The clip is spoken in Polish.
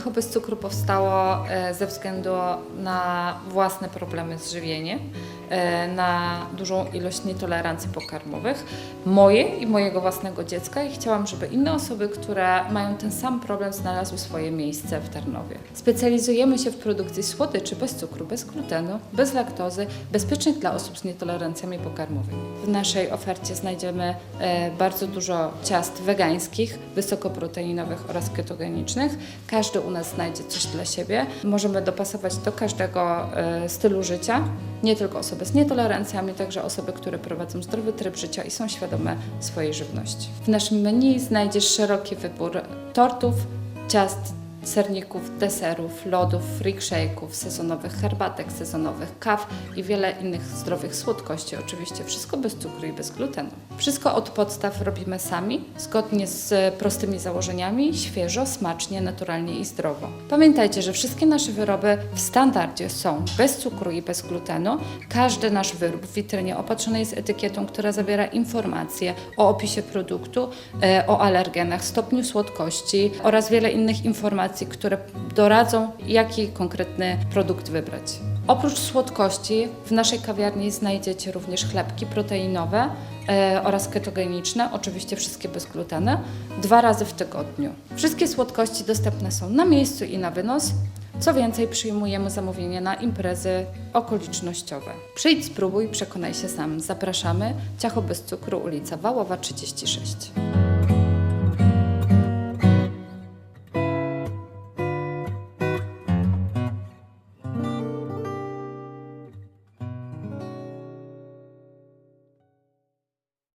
Ciacho bez cukru powstało e, ze względu na własne problemy z żywieniem, e, na dużą ilość nietolerancji pokarmowych, moje i mojego własnego dziecka i chciałam, żeby inne osoby, które mają ten sam problem, znalazły swoje miejsce w Tarnowie. Specjalizujemy się w produkcji słodyczy bez cukru, bez glutenu, bez laktozy, bezpiecznych dla osób z nietolerancjami pokarmowymi. W naszej ofercie znajdziemy e, bardzo dużo ciast wegańskich, wysokoproteinowych oraz ketogenicznych. Każdy u nas znajdzie coś dla siebie. Możemy dopasować do każdego e, stylu życia, nie tylko osoby z nietolerancjami, także osoby, które prowadzą zdrowy tryb życia i są świadome swojej żywności. W naszym menu znajdziesz szeroki wybór tortów, ciast, serników, deserów, lodów, freak shake'ów, sezonowych herbatek, sezonowych kaw i wiele innych zdrowych słodkości. Oczywiście wszystko bez cukru i bez glutenu. Wszystko od podstaw robimy sami, zgodnie z prostymi założeniami, świeżo, smacznie, naturalnie i zdrowo. Pamiętajcie, że wszystkie nasze wyroby w standardzie są bez cukru i bez glutenu. Każdy nasz wyrób w witrynie opatrzony jest etykietą, która zawiera informacje o opisie produktu, e, o alergenach, stopniu słodkości oraz wiele innych informacji, które doradzą, jaki konkretny produkt wybrać. Oprócz słodkości w naszej kawiarni znajdziecie również chlebki proteinowe e, oraz ketogeniczne, oczywiście wszystkie bez glutenu, dwa razy w tygodniu. Wszystkie słodkości dostępne są na miejscu i na wynos. Co więcej, przyjmujemy zamówienia na imprezy okolicznościowe. Przyjdź, spróbuj, przekonaj się sam. Zapraszamy. Ciacho bez cukru, ulica Wałowa 36.